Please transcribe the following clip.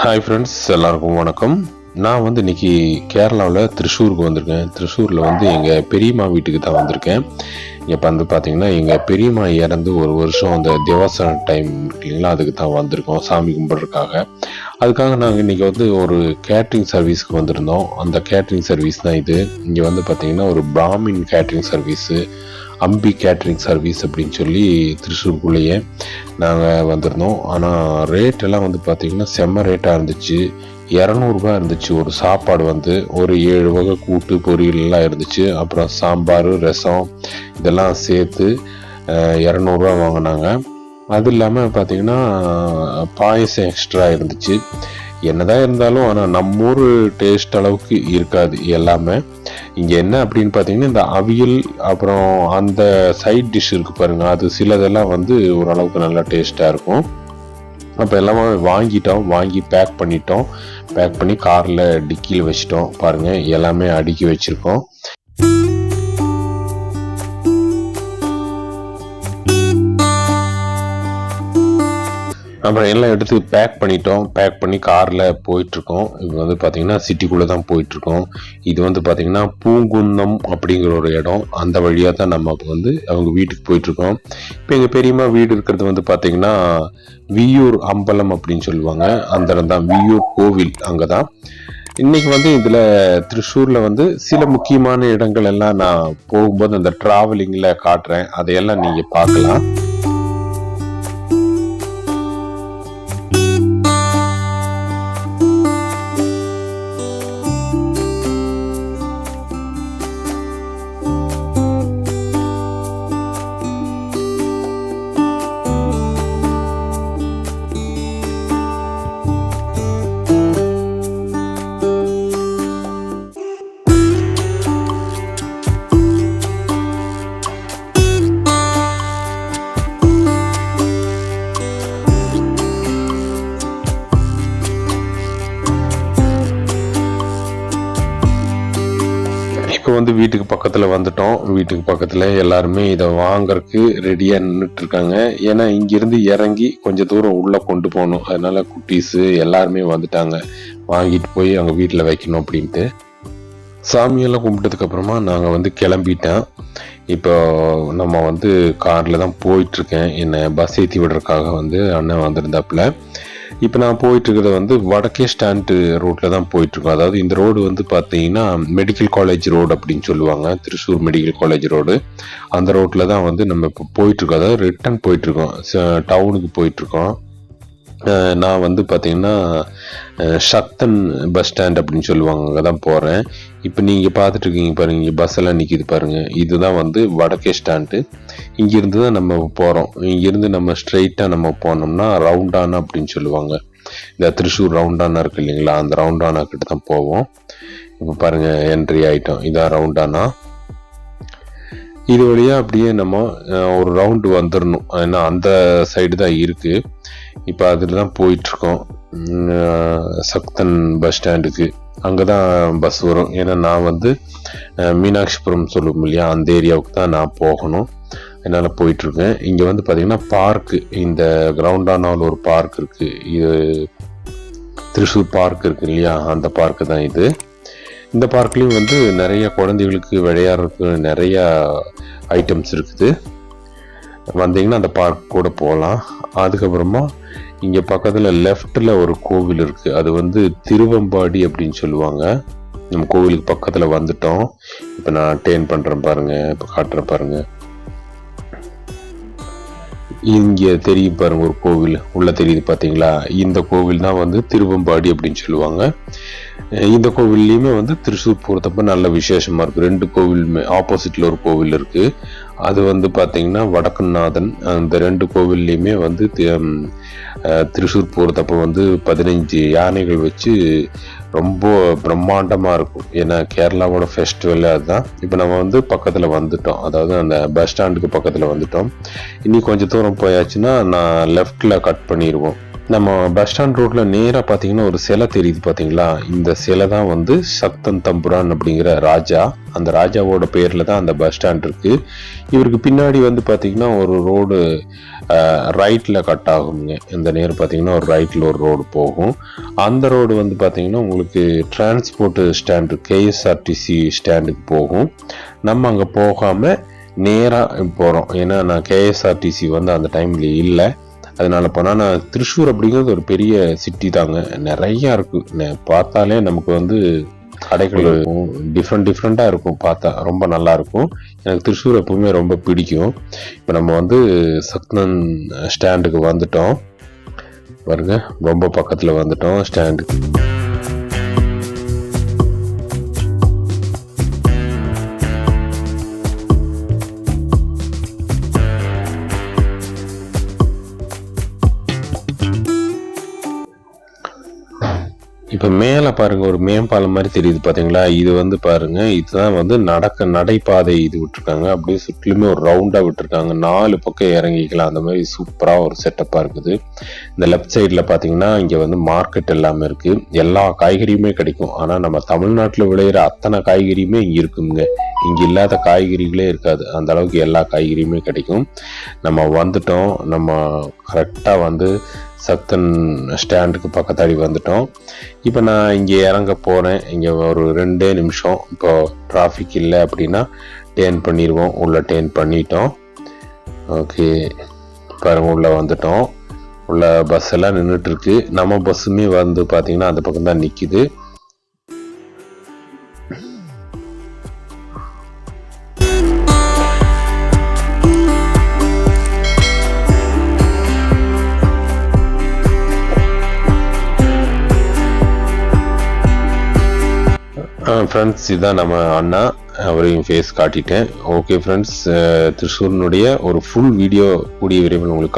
Hi friends எல்லாருக்கும் வணக்கம். நான் வந்து இன்னைக்கு கேரளாவில் திருஷூருக்கு வந்திருக்கேன். திருஷூரில் வந்து எங்கள் பெரியம்மா வீட்டுக்கு தான் வந்திருக்கேன். இங்கே வந்து பார்த்தீங்கன்னா எங்கள் பெரியம்மா இறந்து ஒரு வருஷம் அந்த தேவாசன டைம் இருக்கு இல்லைங்களா அதுக்கு தான் வந்திருக்கோம். சாமி கும்பிட்றதுக்காக. அதுக்காக நாங்கள் இன்றைக்கி வந்து ஒரு கேட்ரிங் சர்வீஸ்க்கு வந்திருந்தோம். அந்த கேட்ரிங் சர்வீஸ் தான் இது. இங்கே வந்து பார்த்தீங்கன்னா ஒரு Brahmin catering service Ambi catering service அப்படின்னு சொல்லி திருச்சூருக்குள்ளேயே நாங்கள் வந்திருந்தோம். ஆனால் ரேட் எல்லாம் வந்து பார்த்திங்கன்னா செம்ம ரேட்டாக இருந்துச்சு. இரநூறுபா இருந்துச்சு. ஒரு சாப்பாடு வந்து ஒரு ஏழு வகை கூட்டு பொரியல் எல்லாம் இருந்துச்சு. அப்புறம் சாம்பார் ரசம் இதெல்லாம் சேர்த்து இரநூறுவா வாங்கினாங்க. அது இல்லாமல் பார்த்தீங்கன்னா பாயசம் எக்ஸ்ட்ரா இருந்துச்சு. என்னதான் இருந்தாலும் ஆனால் நம்ம ஊர் டேஸ்ட் அளவுக்கு இருக்காது எல்லாமே. இங்கே என்ன அப்படின்னு பார்த்தீங்கன்னா இந்த அவியல் அப்புறம் அந்த சைட் டிஷ் இருக்குது பாருங்கள் அது சிலதெல்லாம் வந்து ஓரளவுக்கு நல்லா டேஸ்ட்டாக இருக்கும். அப்போ எல்லாமே வாங்கிட்டோம் வாங்கி பேக் பண்ணிட்டோம். பேக் பண்ணி காரில் டிக்கியில் வச்சிட்டோம். பாருங்கள் எல்லாமே அடுக்கி வச்சுருக்கோம். அப்புறம் எல்லாம் எடுத்து பேக் பண்ணிட்டோம். பேக் பண்ணி காரில் போயிட்டுருக்கோம். இது வந்து பார்த்திங்கன்னா சிட்டிக்குள்ளே தான் போயிட்டுருக்கோம். இது வந்து பார்த்திங்கன்னா பூங்குன்னம் அப்படிங்கிற ஒரு இடம். அந்த வழியாக தான் நம்ம வந்து அவங்க வீட்டுக்கு போயிட்டுருக்கோம். இப்போ எங்கள் பெரியம்மா வீடு இருக்கிறது வந்து பார்த்தீங்கன்னா வியூர் அம்பலம் அப்படின்னு சொல்லுவாங்க. அந்த இடம் தான். வியூர் கோவில் அங்கே தான் இன்னைக்கு வந்து இதில் திருஷூரில் வந்து சில முக்கியமான இடங்கள் எல்லாம் நான் போகும்போது அந்த ட்ராவலிங்கில் காட்டுறேன். அதையெல்லாம் நீங்கள் பார்க்கலாம். வந்து வீட்டுக்கு பக்கத்தில் வந்துட்டோம். வீட்டுக்கு பக்கத்தில் எல்லாருமே இதை வாங்கறதுக்கு ரெடியாக நின்றுட்டு இருக்காங்க. ஏன்னா இங்கிருந்து இறங்கி கொஞ்சம் தூரம் உள்ளே கொண்டு போகணும். அதனால குட்டீஸு எல்லாருமே வந்துட்டாங்க. வாங்கிட்டு போய் அவங்க வீட்டில் வைக்கணும் அப்படின்ட்டு. சாமியெல்லாம் கும்பிட்டதுக்கு அப்புறமா நாங்கள் வந்து கிளம்பிட்டேன் இப்போ நம்ம வந்து காரில் தான் போயிட்டுருக்கேன் என்னை பஸ் ஏற்றி விடுறதுக்காக வந்து அண்ணன் வந்திருந்தாப்புல. இப்போ நான் போயிட்டுருக்கிறது வந்து வடக்கே ஸ்டாண்டு ரோட்டில் தான் போயிட்டுருக்கோம். அதாவது இந்த ரோடு வந்து பார்த்தீங்கன்னா மெடிக்கல் காலேஜ் ரோடு அப்படின்னு சொல்லுவாங்க. திருச்சூர் மெடிக்கல் காலேஜ் ரோடு அந்த ரோட்டில் தான் வந்து நம்ம இப்போ போயிட்டுருக்கோம். அதாவது ரிட்டன் போயிட்டுருக்கோம். டவுனுக்கு போயிட்டுருக்கோம். நான் வந்து பார்த்தீங்கன்னா சக்தன் பஸ் ஸ்டாண்ட் அப்படின்னு சொல்லுவாங்க அங்கே தான் போகிறேன் இப்போ நீங்கள் பார்த்துட்டு இருக்கீங்க பாருங்க இங்கே பஸ் எல்லாம் நிற்கிது பாருங்கள் இதுதான் வந்து வடக்கே ஸ்டாண்டு. இங்கேருந்து தான் நம்ம போகிறோம் இங்கேருந்து நம்ம ஸ்ட்ரெயிட்டாக நம்ம போனோம்னா ரவுண்டானா அப்படின்னு சொல்லுவாங்க. இந்த திருச்சூர் ரவுண்டானா இருக்கு இல்லைங்களா அந்த ரவுண்டானா கிட்ட தான் போவோம். இப்போ பாருங்கள் என்ட்ரி ஆகிட்டோம் இதான் ரவுண்டானா. இது வழியாக அப்படியே நம்ம ஒரு ரவுண்டு வந்துடணும் ஏன்னா அந்த சைடு தான் இருக்குது இப்போ அதில் தான் போயிட்டுருக்கோம் சக்தன் பஸ் ஸ்டாண்டுக்கு அங்கே தான் பஸ் வரும். ஏன்னா நான் வந்து மீனாட்சிபுரம் சொல்லுவோம் இல்லையா? அந்த ஏரியாவுக்கு தான் நான் போகணும். என்னால் போயிட்டுருக்கேன். இங்கே வந்து பார்த்தீங்கன்னா பார்க்கு இந்த கிரவுண்டானால் ஒரு பார்க் இருக்குது இது திருசூர் பார்க் இருக்குது இல்லையா? அந்த பார்க்கு தான் இது. இந்த பார்க்லேயும் வந்து நிறைய குழந்தைகளுக்கு விளையாடுறதுக்கு நிறையா ஐட்டம்ஸ் இருக்குது. வந்தீங்கன்னா அந்த பார்க் கூட போகலாம். அதுக்கப்புறமா இங்கே பக்கத்தில் லெஃப்டில் ஒரு கோவில் இருக்குது அது வந்து திருவம்பாடி அப்படின்னு சொல்லுவாங்க. நம்ம கோவிலுக்கு பக்கத்தில் வந்துட்டோம். இப்போ நான் டேன் பண்ணுறேன் பாருங்க. இப்போ காட்டுறேன் பாருங்க. இங்கே தெரியும் பாருங்க ஒரு கோவில். உள்ள தெரியுது பார்த்தீங்களா இந்த கோவில் தான் வந்து திருவம்பாடி அப்படின்னு சொல்லுவாங்க. இந்த கோவில்லையுமே வந்து திருச்சூர் போகிறதப்ப நல்ல விசேஷமா இருக்கு. ரெண்டு கோவிலுமே ஆப்போசிட்ல ஒரு கோவில் இருக்கு. அது வந்து பார்த்திங்கன்னா வடக்குநாதன் அந்த ரெண்டு கோவில்லையுமே வந்து தி- ம், போகிறதப்ப வந்து பதினஞ்சு யானைகள் வச்சு ரொம்ப பிரம்மாண்டமாக இருக்கும். ஏன்னா கேரளாவோட ஃபெஸ்டிவல் அதுதான். இப்போ நம்ம வந்து பக்கத்தில் வந்துட்டோம். அதாவது அந்த பஸ் ஸ்டாண்டுக்கு பக்கத்தில் வந்துட்டோம். இனி கொஞ்சம் தூரம் போயாச்சுன்னா நான் லெஃப்டில் கட் பண்ணிடுவோம் நம்ம பஸ் ஸ்டாண்ட் ரோட்ல நேராக பார்த்தீங்கன்னா ஒரு சிலை தெரியுது பார்த்தீங்களா இந்த சிலை தான் வந்து சத்தன் தம்புரான் அப்படிங்கிற ராஜா. அந்த ராஜாவோட பேரில் தான் அந்த பஸ் ஸ்டாண்ட் இருக்கு. இவருக்கு பின்னாடி வந்து பார்த்திங்கன்னா ஒரு ரோடு ரைட்டில் கட் ஆகுங்க. இந்த நேரம் பார்த்தீங்கன்னா ஒரு ரைட்டில் ஒரு ரோடு போகும். அந்த ரோடு வந்து பார்த்திங்கன்னா உங்களுக்கு டிரான்ஸ்போர்ட் ஸ்டாண்டு கேஎஸ்ஆர்டிசி ஸ்டாண்டுக்கு போகும். நம்ம அங்கே போகாமல் நேராக போகிறோம் ஏன்னா நான் கேஎஸ்ஆர்டிசி வந்து அந்த டைமில் இல்லை. அதனால போனா நான் திருச்சூர் அப்படிங்கிறது ஒரு பெரிய சிட்டி தாங்க. நிறைய இருக்கு. நெ- பார்த்தாலே நமக்கு வந்து கடைகள் இருக்கும். டிஃப்ரெண்ட் டிஃப்ரெண்ட்டாக இருக்கும் பார்த்தா. ரொம்ப நல்லா இருக்கும். எனக்கு திருச்சூர் எப்பவுமே ரொம்ப பிடிக்கும். இப்போ நம்ம வந்து சக்னன் ஸ்டாண்டுக்கு வந்துட்டோம். பாருங்க ரொம்ப பக்கத்தில் வந்துட்டோம் ஸ்டாண்டுக்கு இப்போ மேலே பாருங்க ஒரு மேம்பாலம் மாதிரி தெரியுது பார்த்தீங்களா இது வந்து பாருங்க இதுதான் வந்து நடக்க நடைபாதை இது விட்டுருக்காங்க. அப்படியே சுற்றிலுமே ஒரு ரவுண்டாக விட்டுருக்காங்க. நாலு பக்கம் இறங்கிக்கலாம். அந்த மாதிரி சூப்பராக ஒரு செட்டப்பாக இருக்குது. இந்த லெஃப்ட் சைடில் பார்த்தீங்கன்னா இங்கே வந்து மார்க்கெட் எல்லாமே இருக்கு. எல்லா காய்கறியுமே கிடைக்கும். ஆனால் நம்ம தமிழ்நாட்டில் விளையிற அத்தனை காய்கறியுமே இங்கே இருக்குங்க. இங்கே இல்லாத காய்கறிகளே இருக்காது. அந்த அளவுக்கு எல்லா காய்கறியுமே கிடைக்கும். நம்ம வந்துட்டோம். நம்ம கரெக்டாக வந்து சத்தன் ஸ்டாண்டுக்கு பக்கத்தாடி வந்துட்டோம். இப்போ நான் இங்கே இறங்க போகிறேன் இங்கே ஒரு ரெண்டே நிமிஷம். இப்போ டிராஃபிக் இல்லை அப்படின்னா டேர்ன் பண்ணிடுவோம் உள்ளே டேர்ன் பண்ணிட்டோம். ஓகே பாருங்கள் உள்ளே வந்துட்டோம். உள்ள பஸ் எல்லாம் நம்ம பஸ்ஸுமே வந்து பார்த்திங்கன்னா அந்த பக்கம் தான் நிற்கிது ஃப்ரெண்ட்ஸ் இதுதான் நம்ம அண்ணா. அவரையும் ஃபேஸ் காட்டிட்டேன். ஓகே ஃப்ரெண்ட்ஸ் திருச்சூரினுடைய ஒரு ஃபுல் வீடியோ கூடிய விரைவில் உங்களுக்கு